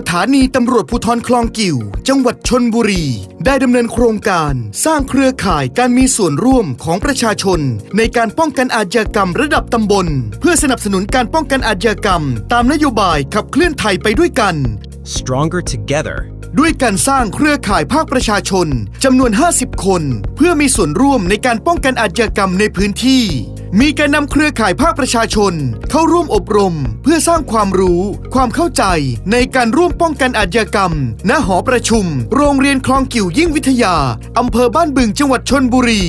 สถานีตำรวจภูธรคลองกิ่ว จังหวัดชนบุรี ได้ดำเนินโครงการ สร้างเครือข่ายการมีส่วนร่วมของประชาชน ในการป้องกันอาชญากรรมระดับตำบล เพื่อสนับสนุนการป้องกันอาชญากรรม ตามนโยบายขับเคลื่อนไทยไปด้วยกัน Stronger together. ด้วยการสร้างเครือข่ายภาคประชาชนจำนวน 50 คน เพื่อมีส่วนร่วมในการป้องกันอาชญากรรมในพื้นที่ มีการนำเครือข่ายภาคประชาชน เข้าร่วมอบรม เพื่อสร้างความรู้ ความเข้าใจ ในการร่วมป้องกันอาชญากรรม ณ หอประชุม โรงเรียนคลองกิ่วยิ่งวิทยา อำเภอบ้านบึงจังหวัดชนบุรี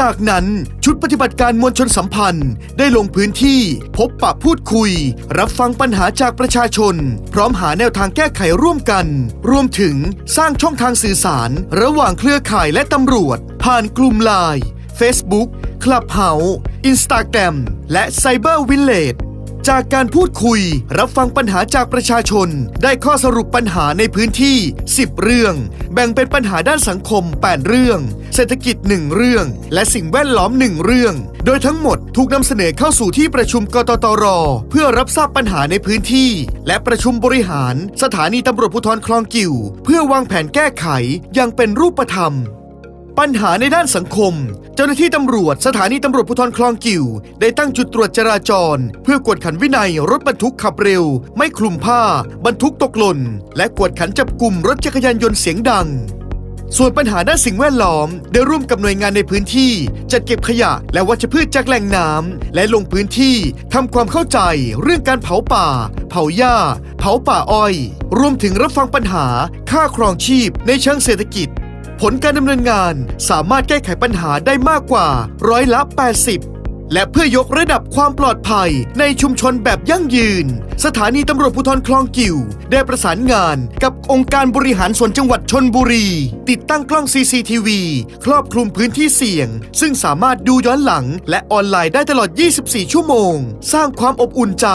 จากนั้นชุดปฏิบัติการมวลชนสัมพันธ์ ได้ลงพื้นที่พบปะพูดคุย รับฟังปัญหาจากประชาชน พร้อมหาแนวทางแก้ไขร่วมกัน รวมถึงสร้างช่องทางสื่อสาร ระหว่างเครือข่ายและตำรวจ ผ่านกลุ่มไลน์ Facebook Clubhouse Instagram และ Cyber Village จากการพูดคุยรับฟังปัญหาจากประชาชน ได้ข้อสรุปปัญหาในพื้นที่ 10 เรื่อง แบ่งเป็นปัญหาด้านสังคม 8 เรื่อง เศรษฐกิจ 1 เรื่อง และสิ่งแวดล้อม 1 เรื่อง โดยทั้งหมดถูกนำเสนอเข้าสู่ที่ประชุมกตตร เพื่อรับทราบปัญหาในพื้นที่ และประชุมบริหาร สถานีตำรวจภูธรคลองกิ่วเพื่อวางแผนแก้ไขอย่างเป็นรูปธรรม ปัญหาในด้านสังคม เจ้าหน้าที่ตำรวจสถานีตำรวจภูธรคลองกิ่วได้ตั้งจุดตรวจจราจร เพื่อกวดขันวินัยรถบรรทุกขับเร็ว ไม่คลุมผ้า บรรทุกตกหล่น และกวดขันจับกลุ่มรถจักรยานยนต์เสียงดัง ส่วนปัญหาด้านสิ่งแวดล้อม ได้ร่วมกับหน่วยงานในพื้นที่ จัดเก็บขยะและวัชพืชจากแหล่งน้ำและลงพื้นที่ทำความเข้าใจ เรื่องการเผาป่า เผาหญ้า เผาป่าอ้อย รวมถึงรับฟังปัญหาค่าครองชีพในเชิงเศรษฐกิจ ผลการดำเนินงานสามารถแก้ไขปัญหาได้มากกว่าร้อยละ 80 และเพื่อยกระดับความปลอดภัยในชุมชนแบบยั่งยืน สถานีตำรวจภูธรคลองกิ่ว ได้ประสานงานกับองค์การบริหารส่วนจังหวัดชนบุรี ติดตั้งกล้อง CCTV ครอบคลุมพื้นที่เสี่ยง ซึ่งสามารถดูย้อนหลังและออนไลน์ได้ตลอด 24 ชั่วโมง สร้างความอบอุ่นใจ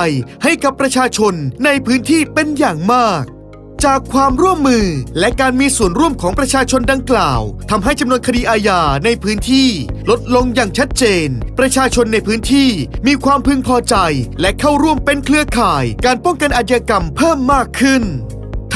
ให้กับประชาชนในพื้นที่เป็นอย่างมาก จากความร่วมมือและการมีส่วนร่วมของประชาชนดังกล่าวทำให้จำนวนคดีอาญาในพื้นที่ ลดลงอย่างชัดเจน ประชาชนในพื้นที่มีความพึงพอใจ และเข้าร่วมเป็นเครือข่าย การป้องกันอาชญากรรมเพิ่มมากขึ้น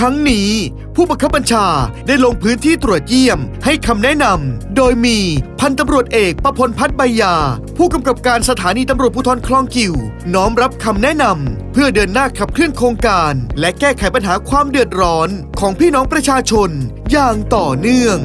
ทั้งนี้ ผู้บังคับบัญชาได้ลงพื้นที่ตรวจเยี่ยมให้คำแนะนำ โดยมีพันตำรวจเอกประพลพัฒน์ใบยา ผู้กำกับการสถานีตำรวจภูธรคลองกิว น้อมรับคำแนะนำ เพื่อเดินหน้าขับเคลื่อนโครงการ และแก้ไขปัญหาความเดือดร้อนของพี่น้องประชาชน อย่างต่อเนื่อง